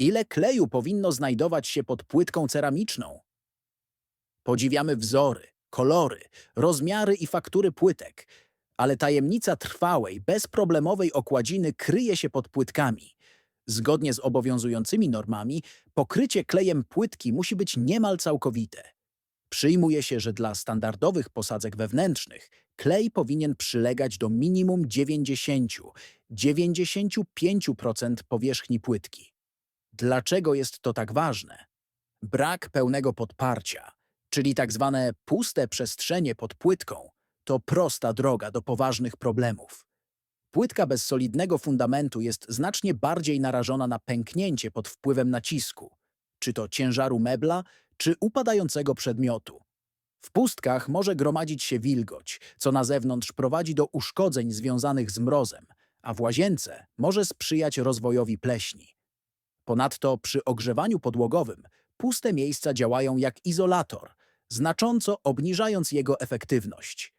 Ile kleju powinno znajdować się pod płytką ceramiczną? Podziwiamy wzory, kolory, rozmiary i faktury płytek, ale tajemnica trwałej, bezproblemowej okładziny kryje się pod płytkami. Zgodnie z obowiązującymi normami, pokrycie klejem płytki musi być niemal całkowite. Przyjmuje się, że dla standardowych posadzek wewnętrznych klej powinien przylegać do minimum 90-95% powierzchni płytki. Dlaczego jest to tak ważne? Brak pełnego podparcia, czyli tak zwane puste przestrzenie pod płytką, to prosta droga do poważnych problemów. Płytka bez solidnego fundamentu jest znacznie bardziej narażona na pęknięcie pod wpływem nacisku, czy to ciężaru mebla, czy upadającego przedmiotu. W pustkach może gromadzić się wilgoć, co na zewnątrz prowadzi do uszkodzeń związanych z mrozem, a w łazience może sprzyjać rozwojowi pleśni. Ponadto przy ogrzewaniu podłogowym puste miejsca działają jak izolator, znacząco obniżając jego efektywność.